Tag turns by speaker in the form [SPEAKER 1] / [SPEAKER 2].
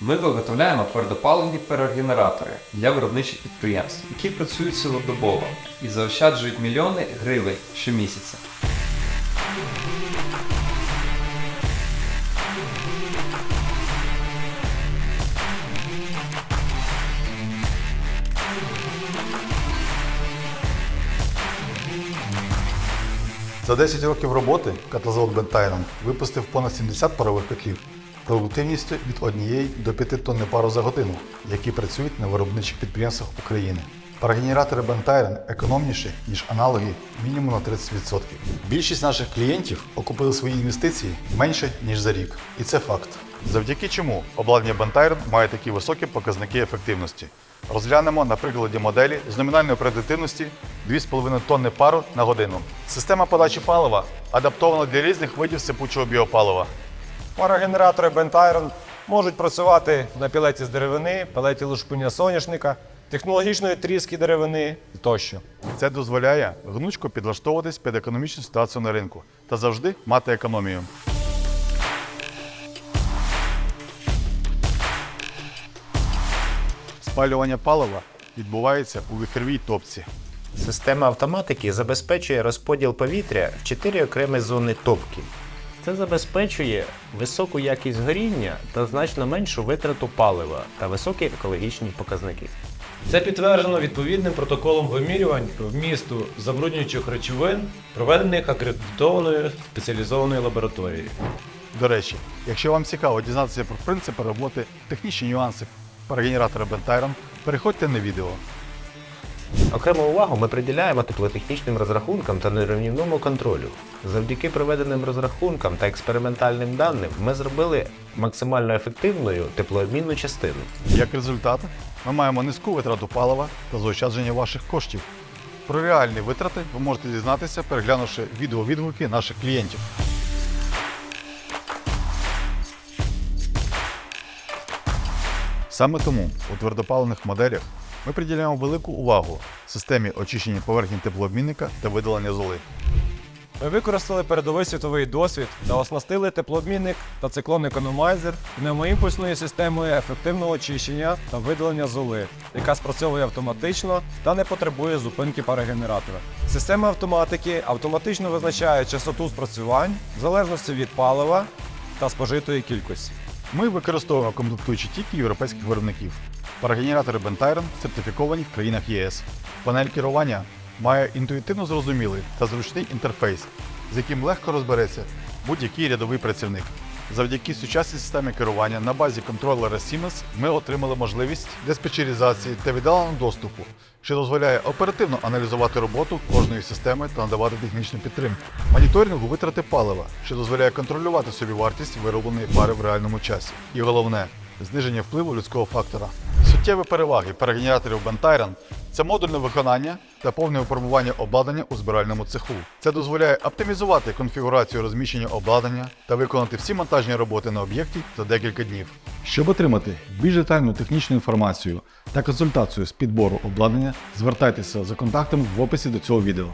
[SPEAKER 1] Ми виготовляємо твердопаливні перегенератори для виробничих підприємств, які працюють цілодобово і заощаджують мільйони гривень щомісяця.
[SPEAKER 2] За 10 років роботи катазавод Бентайрон випустив понад 70 парових котлів продуктивністю від 1 до 5 тонн пару за годину, які працюють на виробничих підприємствах України. Парогенератори Бентайрон економніші, ніж аналоги мінімум на 30%. Більшість наших клієнтів окупили свої інвестиції менше, ніж за рік. І це факт. Завдяки чому обладнання Бентайрон має такі високі показники ефективності. Розглянемо на прикладі моделі з номінальною продуктивності 2,5 тонни пару на годину. Система подачі палива адаптована для різних видів сипучого біопалива.
[SPEAKER 3] Парогенератори Bent-Iron можуть працювати на пілеті з деревини, пілеті лушпиня соняшника, технологічної тріски деревини тощо.
[SPEAKER 2] Це дозволяє гнучко підлаштовуватись під економічну ситуацію на ринку та завжди мати економію. Спалювання палива відбувається у вихровій топці.
[SPEAKER 4] Система автоматики забезпечує розподіл повітря в чотири окремі зони топки. Це забезпечує високу якість горіння та значно меншу витрату палива та високі екологічні показники.
[SPEAKER 5] Це підтверджено відповідним протоколом вимірювань вмісту забруднюючих речовин, проведених акредитованою спеціалізованою лабораторією.
[SPEAKER 2] До речі, якщо вам цікаво дізнатися про принципи роботи, технічні нюанси парогенератора Bentayron, переходьте на відео.
[SPEAKER 4] Окрему увагу ми приділяємо теплотехнічним розрахункам та нерівнівному контролю. Завдяки проведеним розрахункам та експериментальним даним ми зробили максимально ефективною теплообмінну частину.
[SPEAKER 2] Як результат, ми маємо низьку витрату палива та заощадження ваших коштів. Про реальні витрати ви можете дізнатися, переглянувши відеовідгуки наших клієнтів. Саме тому у твердопаливних моделях ми приділяємо велику увагу системі очищення поверхні теплообмінника та видалення золи.
[SPEAKER 3] Ми використали передовий світовий досвід та оснастили теплообмінник та циклон економайзер пневмоімпульсною системою ефективного очищення та видалення золи, яка спрацьовує автоматично та не потребує зупинки парогенератора. Система автоматики автоматично визначає частоту спрацювань в залежності від палива та спожитої кількості.
[SPEAKER 2] Ми використовуємо комплектуючі тільки європейських виробників. Парогенератори Bentayron сертифіковані в країнах ЄС. Панель керування має інтуїтивно зрозумілий та зручний інтерфейс, з яким легко розбереться будь-який рядовий працівник. Завдяки сучасній системі керування на базі контролера Siemens ми отримали можливість диспетчеризації та віддаленого доступу, що дозволяє оперативно аналізувати роботу кожної системи та надавати технічну підтримку. Моніторингу витрати палива, що дозволяє контролювати собі вартість виробленої пари в реальному часі. І головне зниження впливу людського фактора. Суттєві переваги парогенераторів Bentayron – це модульне виконання та повне випробування обладнання у збиральному цеху. Це дозволяє оптимізувати конфігурацію розміщення обладнання та виконати всі монтажні роботи на об'єкті за декілька днів. Щоб отримати більш детальну технічну інформацію та консультацію з підбору обладнання, звертайтеся за контактами в описі до цього відео.